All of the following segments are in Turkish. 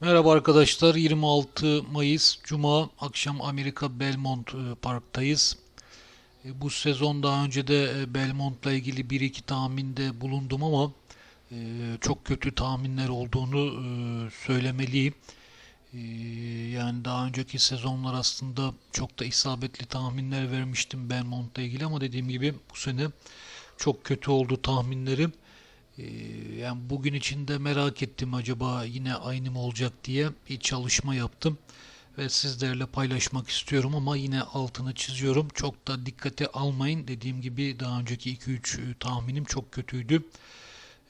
Merhaba arkadaşlar. 26 Mayıs Cuma akşam Amerika Belmont e, Park'tayız. E, Bu sezon daha önce de e, Belmont'la ilgili bir iki tahminde bulundum ama çok kötü tahminler olduğunu söylemeliyim. Yani daha önceki sezonlar aslında çok da isabetli tahminler vermiştim Belmont'la ilgili ama dediğim gibi bu sene çok kötü oldu tahminlerim. Ee, yani bugün içinde merak ettim acaba yine aynı mı olacak diye bir çalışma yaptım ve sizlerle paylaşmak istiyorum ama yine altını çiziyorum. Çok da dikkate almayın. Dediğim gibi daha önceki 2-3 tahminim çok kötüydü.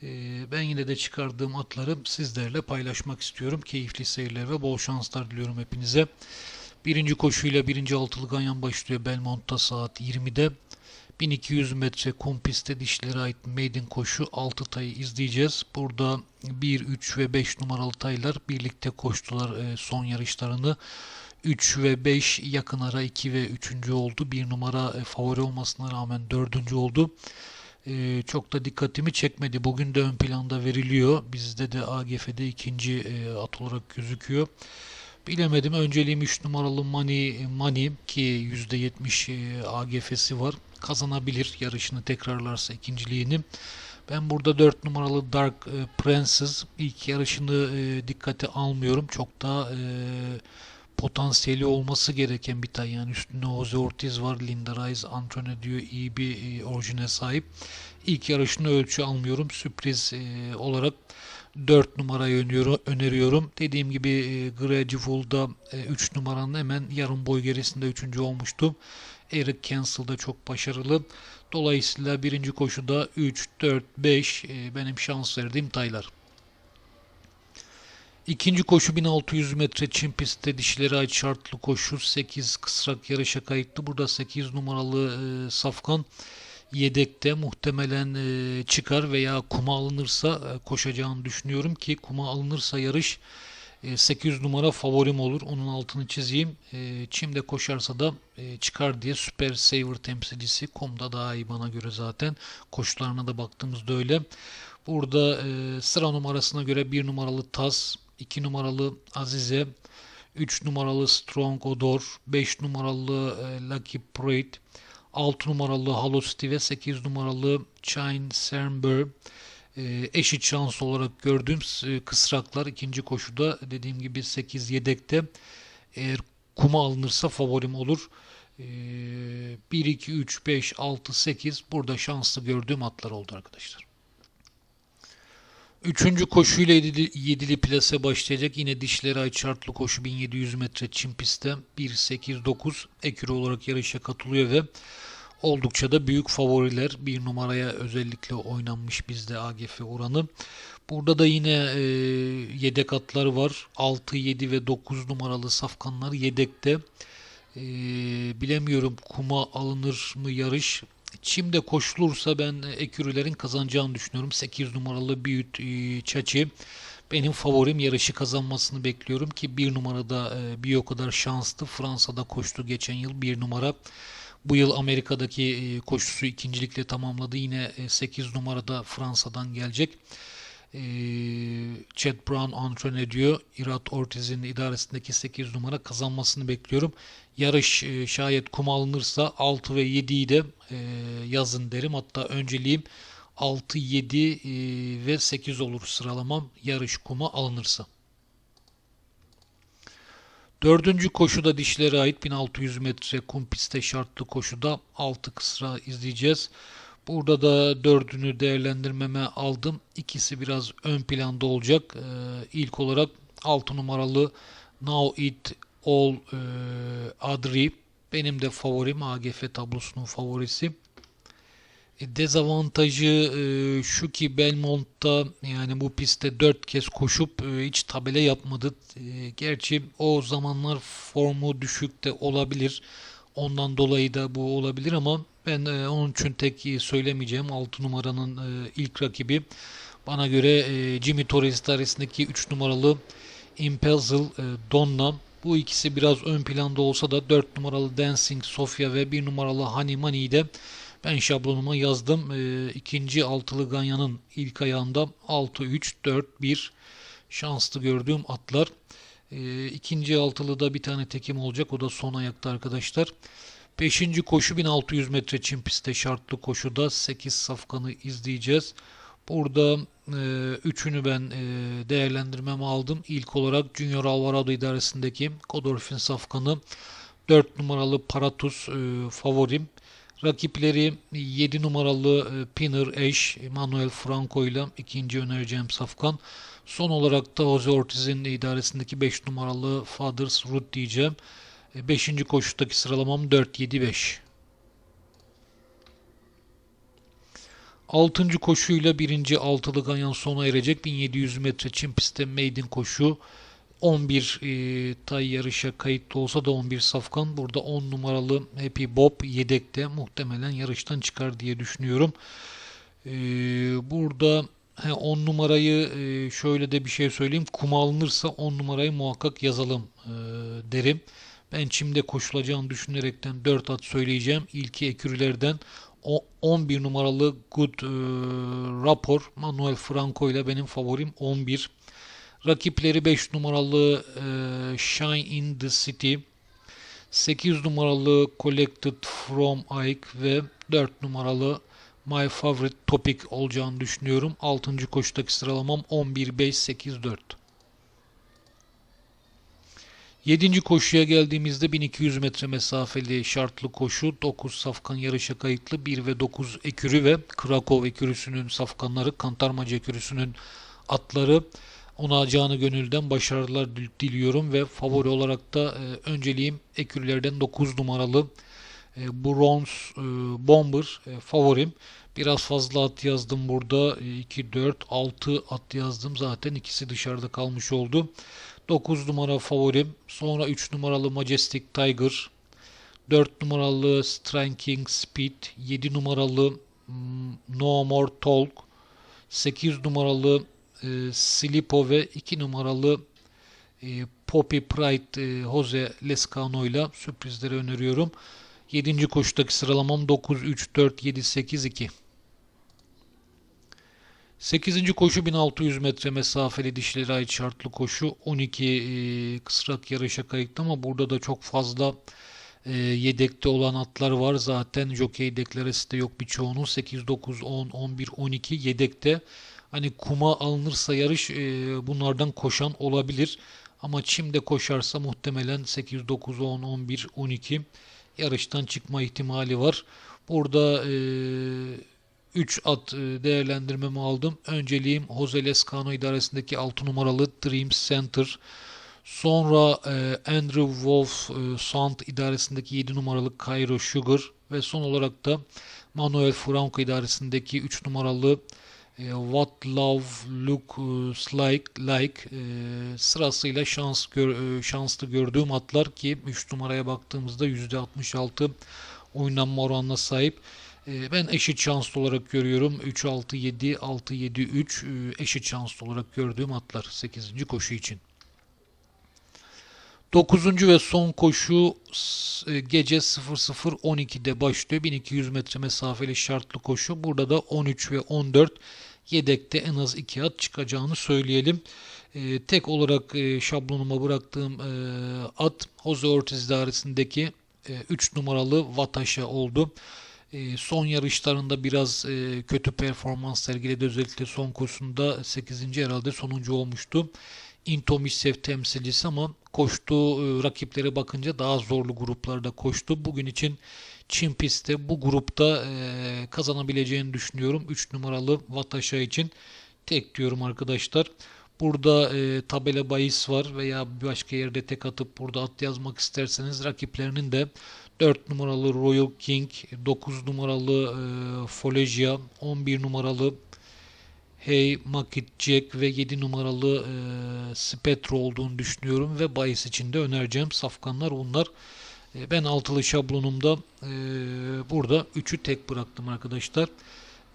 Ee, ben yine de çıkardığım atları sizlerle paylaşmak istiyorum. Keyifli seyirler ve bol şanslar diliyorum hepinize. Birinci koşuyla birinci altılı ganyan başlıyor Belmont'ta saat 20'de. 1200 metre kum pistte dişlere ait maiden koşu 6 tayı izleyeceğiz. Burada 1, 3 ve 5 numaralı taylar birlikte koştular e, son yarışlarını. 3 ve 5 yakın ara 2 ve 3. oldu. 1 numara e, favori olmasına rağmen 4. oldu. E, çok da dikkatimi çekmedi. Bugün de ön planda veriliyor. Bizde de AGF'de ikinci at olarak gözüküyor. Bilemedim. Önceliğim 3 numaralı Mani, Mani ki %70 e, AGF'si var. Kazanabilir yarışını tekrarlarsa ikinciliğini. Ben burada 4 numaralı Dark e, Princess ilk yarışını e, dikkate almıyorum. Çok daha e, potansiyeli olması gereken bir tay. Yani üstünde Jose Ortiz var, Linda Rice, Antonio diyor iyi bir orijine sahip. İlk yarışını ölçü almıyorum. Sürpriz olarak 4 numarayı öneriyorum. Dediğim gibi Graceful'da e, 3 numaranın hemen yarım boy gerisinde 3. olmuştu. Eric Cancel da çok başarılı. Dolayısıyla birinci koşuda 3, 4, 5 e, benim şans verdiğim taylar. İkinci koşu 1600 metre çim pistte dişilere ait şartlı koşu 8 kısrak yarışa kayıtlı. Burada 8 numaralı e, Safkan yedekte muhtemelen e, çıkar veya kuma alınırsa e, koşacağını düşünüyorum ki kuma alınırsa yarış e, 800 numara favorim olur. Onun altını çizeyim. E, Çim'de koşarsa da e, çıkar diye Super Saver temsilcisi. Kumda daha iyi bana göre zaten. Koşularına da baktığımızda öyle. Burada e, sıra numarasına göre 1 numaralı Taz, 2 numaralı Azize, 3 numaralı Strong Odor, 5 numaralı e, Lucky Parade, 6 numaralı Halosty ve 8 numaralı Chine Cernber e, eşit şans olarak gördüğüm e, kısraklar ikinci koşuda dediğim gibi 8 yedekte eğer kuma alınırsa favorim olur. E, 1, 2, 3, 5, 6, 8 burada şanslı gördüğüm atlar oldu arkadaşlar. Üçüncü koşuyla yedili, yedili plase başlayacak. Yine dişleri ait şartlı koşu 1700 metre çim pistte 1.8.9 ekürü olarak yarışa katılıyor ve oldukça da büyük favoriler. Bir numaraya özellikle oynanmış bizde AGF oranı. Burada da yine e, yedek atları var. 6, 7 ve 9 numaralı safkanlar yedekte. E, bilemiyorum kuma alınır mı yarış. Çim'de koşulursa ben ekürülerin kazanacağını düşünüyorum. 8 numaralı Büyüt e, Çaçi benim favorim yarışı kazanmasını bekliyorum ki bir numarada e, bir o kadar şanslı. Fransa'da koştu geçen yıl bir numara. Bu yıl Amerika'daki e, koşusu ikincilikle tamamladı. Yine 8 numarada Fransa'dan gelecek. Chad Brown antren ediyor. Irat Ortiz'in idaresindeki 8 numara kazanmasını bekliyorum. Yarış şayet kuma alınırsa 6 ve 7'yi de yazın derim. Hatta önceliğim 6, 7 ve 8 olur sıralamam yarış kuma alınırsa. Dördüncü koşuda dişlere ait 1600 metre kum pistte şartlı koşuda 6 kısra izleyeceğiz. Burada da dördünü değerlendirmeme aldım. İkisi biraz ön planda olacak. Ee, ilk olarak 6 numaralı Now It All e, Adri. Benim de favorim AGF tablosunun favorisi. Dezavantajı e, şu ki Belmont'ta yani bu pistte 4 kez koşup e, hiç tabela yapmadı. E, gerçi o zamanlar formu düşük de olabilir. Ondan dolayı da bu olabilir ama ben onun için tek söylemeyeceğim. 6 numaranın ilk rakibi bana göre Jimmy Torres idaresindeki 3 numaralı Impelzel e, Donna. Bu ikisi biraz ön planda olsa da 4 numaralı Dancing Sofia ve 1 numaralı Honey Money'i de ben şablonuma yazdım. E, ikinci altılı ganyanın ilk ayağında 6-3-4-1 şanslı gördüğüm atlar. E, ikinci altılıda bir tane tekim olacak. O da son ayakta arkadaşlar. Beşinci koşu 1600 metre çim pistte şartlı koşuda 8 safkanı izleyeceğiz. Burada e, üçünü ben e, değerlendirmeme aldım. İlk olarak Junior Alvarado idaresindeki Godolphin safkanı 4 numaralı Paratus e, favorim. Rakipleri 7 numaralı e, Pinner Ash, Manuel Franco ile ikinci önereceğim safkan. Son olarak da Jose Ortiz'in idaresindeki 5 numaralı Fathers Root diyeceğim. 5. koşudaki sıralamam 4-7-5. 6. koşuyla 1. altılı ganyan sona erecek. 1700 metre çim pistte maiden koşu. 11 e, tay yarışa kayıtlı olsa da 11 safkan. Burada 10 numaralı Happy Bob yedekte muhtemelen yarıştan çıkar diye düşünüyorum. E, burada he, 10 numarayı e, şöyle de bir şey söyleyeyim. Kum alınırsa 10 numarayı muhakkak yazalım e, derim. Ben çimde koşulacağını düşünerekten 4 at söyleyeceğim. İlki ekürülerden 11 numaralı Good e, Rapor Manuel Franco ile benim favorim 11. Rakipleri 5 numaralı e, Shine in the City, 8 numaralı Collected from Ike ve 4 numaralı My Favorite Topic olacağını düşünüyorum. 6. koşudaki sıralamam 11 5 8 4. 7. koşuya geldiğimizde 1200 metre mesafeli şartlı koşu 9 safkan yarışa kayıtlı 1 ve 9 ekürü ve Krakow ekürüsünün safkanları Kantarmacı ekürüsünün atları ona canı gönülden başarılar diliyorum ve favori olarak da e, önceliğim ekürlerden 9 numaralı e, Bronze e, Bomber e, favorim. Biraz fazla at yazdım burada. 2, 4, 6 at yazdım. Zaten ikisi dışarıda kalmış oldu. 9 numara favorim. Sonra 3 numaralı Majestic Tiger. 4 numaralı Striking Speed. 7 numaralı mm, No More Talk. 8 numaralı e, Silipo ve 2 numaralı e, Poppy Pride e, Jose Lescano ile sürprizleri öneriyorum. 7. koşudaki sıralamam 9, 3, 4, 7, 8, 2. 8. koşu 1600 metre mesafeli dişlere ait şartlı koşu 12 e, kısrak yarışa kayıtlı ama burada da çok fazla e, yedekte olan atlar var. Zaten jockey deklaresi de yok birçoğunun 8, 9, 10, 11, 12 yedekte. Hani kuma alınırsa yarış e, bunlardan koşan olabilir. Ama çimde koşarsa muhtemelen 8, 9, 10, 11, 12 yarıştan çıkma ihtimali var. Burada e, 3 at e, değerlendirmemi aldım. Önceliğim Jose Lescano idaresindeki 6 numaralı Dream Center. Sonra e, Andrew Wolf e, Sound idaresindeki 7 numaralı Cairo Sugar ve son olarak da Manuel Franco idaresindeki 3 numaralı What Love Looks Like like e, sırasıyla şans e, şanslı gördüğüm atlar ki 3 numaraya baktığımızda %66 oynanma oranına sahip. E, ben eşit şanslı olarak görüyorum. 3 6 7 6 7 3 eşit şanslı olarak gördüğüm atlar 8. koşu için. 9. ve son koşu e, gece 00.12'de başlıyor. 1200 metre mesafeli şartlı koşu. Burada da 13 ve 14 yedekte en az 2 at çıkacağını söyleyelim. E, tek olarak e, şablonuma bıraktığım at Jose Ortiz idaresindeki e, 3 numaralı Vataşa oldu. Son yarışlarında biraz kötü performans sergiledi. Özellikle son koşusunda 8. herhalde sonuncu olmuştu. Intomissev temsilcisi ama koştuğu e, rakiplere bakınca daha zorlu gruplarda koştu. Bugün için Çin pistte bu grupta e, kazanabileceğini düşünüyorum. 3 numaralı Vataşa için tek diyorum arkadaşlar. Burada e, tabela bahis var veya başka yerde tek atıp burada at yazmak isterseniz rakiplerinin de 4 numaralı Royal King, 9 numaralı e, Folegia, 11 numaralı Hey Makit Jack ve 7 numaralı e, Spetro olduğunu düşünüyorum ve bahis içinde önereceğim safkanlar bunlar. E, ben altılı şablonumda e, burada 3'ü tek bıraktım arkadaşlar.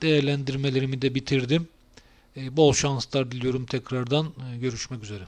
Değerlendirmelerimi de bitirdim. E, bol şanslar diliyorum tekrardan. E, görüşmek üzere.